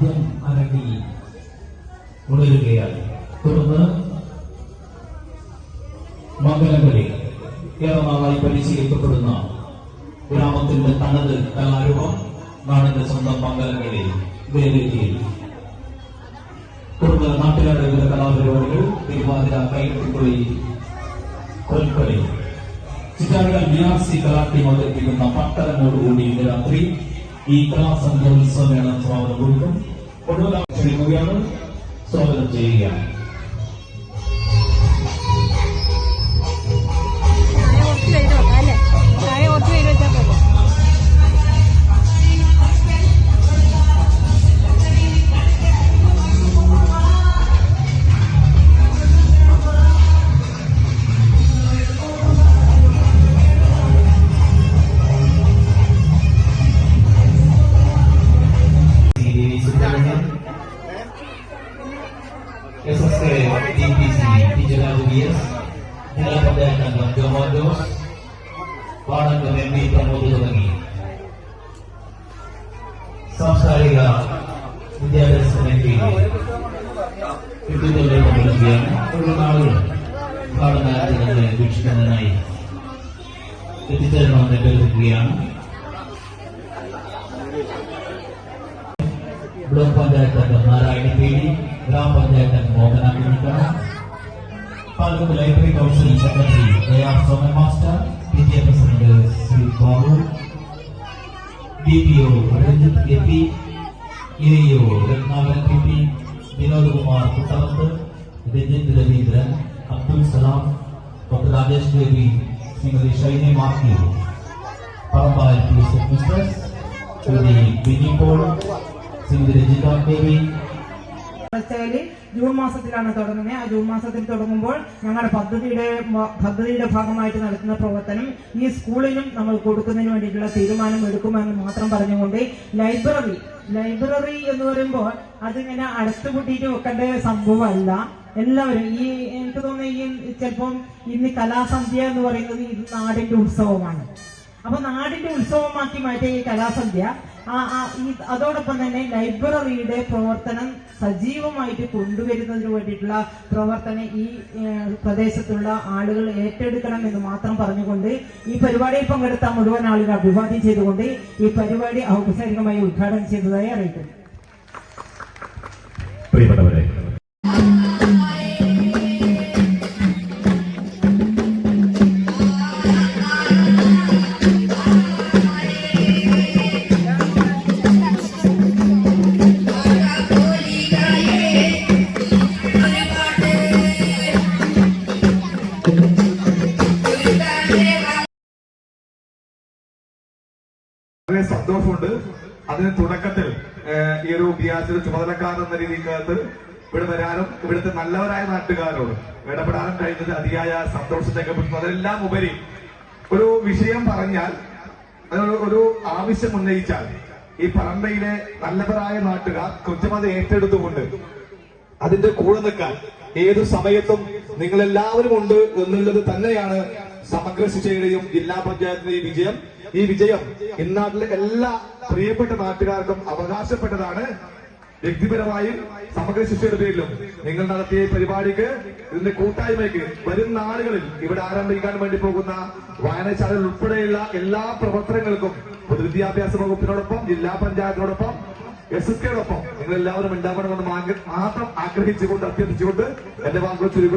വാദ്യം അരങ്ങി ഉണരുകയാണ് തുടർന്ന് മംഗലങ്ങളി ഏറെ നാളായി പരിശീലിക്കപ്പെടുന്ന ഗ്രാമത്തിന്റെ തനത് കലാരൂപം നാടിന്റെ സ്വന്തം മംഗലങ്ങളി വേദിയിൽ തുടർന്ന് നാട്ടുകാരുടെ വിവിധ കലാപരിപാടികൾ തിരുവാതിര കൈകൊട്ടി കൊൽക്കളി. ചിറ്റാറുകൾ ബിആർസി കലാട്ടി അവതരിപ്പിക്കുന്ന പട്ടണങ്ങളോടുകൂടി ഇന്ന് രാത്രി ഈ കലാസംഘോത്സവമേള സ്വാഗതം കൊടുക്കും ഒടുവിൽ ക്ഷണിക്കുകയാണ് സ്വാഗതം ചെയ്യുകയാണ്. Mahan Kesas ke DPC Digital Rubias Dalam perdana Bang Jomodos Warang Gememi Pramodo Lengi Samsariga Menjadi Itu dari pembelajaran Perlu Karena ada yang bicara naik Ketika mengambil kuliah block panchayat तक हमारा आईडी पीडी ग्राम पंचायत मोहन मोहना मीडिका taluk library council secretary दयाब Soman master PGA Prasanna Shri Babu DPO Ranjit AP AEO Ratnakar PP Vinod Kumar कुटावत Ranjit Ravindra Abdul Salam doctor Rajesh Devi Shrimati Saini मार्की परम्परा मिस्टर्स to the Bini Board വെച്ചാൽ June മാസത്തിലാണ് തുടങ്ങുന്നത്. ആ ജൂൺ മാസത്തിൽ തുടങ്ങുമ്പോൾ ഞങ്ങളുടെ പദ്ധതിയുടെ പദ്ധതിയുടെ ഭാഗമായിട്ട് നടത്തുന്ന പ്രവർത്തനം ഈ സ്കൂളിനും നമ്മൾ കൊടുക്കുന്നതിന് വേണ്ടിയിട്ടുള്ള തീരുമാനം എടുക്കുമെന്ന് മാത്രം പറഞ്ഞുകൊണ്ട് ലൈബ്രറി ലൈബ്രറി എന്ന് പറയുമ്പോൾ അതിങ്ങനെ അടച്ചുപൂട്ടിയിട്ട് വെക്കേണ്ട സംഭവമല്ല. എല്ലാവരും ഈ എനിക്ക് തോന്നുന്നു ഈ ചിലപ്പം ഇന്ന് കലാസന്ധ്യ എന്ന് പറയുന്നത് ഈ നാടിന്റെ ഉത്സവമാണ്. അപ്പൊ നാടിന്റെ ഉത്സവമാക്കി മാറ്റിയ ഈ കലാസന്ധ്യ അതോടൊപ്പം തന്നെ ലൈബ്രറിയുടെ പ്രവർത്തനം സജീവമായിട്ട് കൊണ്ടുവരുന്നതിന് വേണ്ടിയിട്ടുള്ള പ്രവർത്തനം ഈ പ്രദേശത്തുള്ള ആളുകൾ ഏറ്റെടുക്കണം എന്ന് മാത്രം പറഞ്ഞുകൊണ്ട് ഈ പരിപാടിയിൽ പങ്കെടുത്ത മുഴുവൻ ആളുകൾ അഭിവാദ്യം ചെയ്തുകൊണ്ട് ഈ പരിപാടി ഔപചാരികമായി ഉദ്ഘാടനം ചെയ്തതായി അറിയിക്കുന്നു. പ്രിയപ്പെട്ടവരെ വളരെ സന്തോഷമുണ്ട്. അതിന് തുടക്കത്തിൽ ഈ ഒരു ബിയാസിന്റെ ചുമതലക്കാരൻ എന്ന രീതിക്കകത്ത് ഇവിടെ വരാനും ഇവിടുത്തെ നല്ലവരായ നാട്ടുകാരോട് ഇടപെടാനും കഴിഞ്ഞത് അതിയായ സന്തോഷം രേഖപ്പെടുത്തുന്നു. അതെല്ലാം ഉപരി ഒരു വിഷയം പറഞ്ഞാൽ ഒരു ആവശ്യം ഉന്നയിച്ചാൽ ഈ പറമ്പയിലെ നല്ലവരായ നാട്ടുകാർ കൃത്യമത ഏറ്റെടുത്തുകൊണ്ട് അതിന്റെ കൂടെ നിൽക്കാൻ ഏതു സമയത്തും നിങ്ങൾ എല്ലാവരും ഉണ്ട് എന്നുള്ളത് തന്നെയാണ് സമഗ്ര ശിക്ഷയുടെയും ജില്ലാ പഞ്ചായത്തിന്റെയും വിജയം. ഈ വിജയം ഇന്നാട്ടിലെ എല്ലാ പ്രിയപ്പെട്ട നാട്ടുകാർക്കും അവകാശപ്പെട്ടതാണ്. വ്യക്തിപരമായും സമഗ്ര ശിക്ഷയുടെ പേരിലും നിങ്ങൾ നടത്തിയ പരിപാടിക്ക് ഇതിന്റെ കൂട്ടായ്മയ്ക്ക് വരും നാളുകളിൽ ഇവിടെ ആരംഭിക്കാൻ വേണ്ടി പോകുന്ന വായനശാലകൾ ഉൾപ്പെടെയുള്ള എല്ലാ പ്രവർത്തനങ്ങൾക്കും പൊതുവിദ്യാഭ്യാസ വകുപ്പിനോടൊപ്പം ജില്ലാ പഞ്ചായത്തിനോടൊപ്പം എസ് എസ് കെയോടൊപ്പം നിങ്ങൾ എല്ലാവരും ഉണ്ടാവണമെന്ന് മാത്രം ആഗ്രഹിച്ചുകൊണ്ട് അഭ്യർത്ഥിച്ചുകൊണ്ട് എന്റെ ചുരുക്കും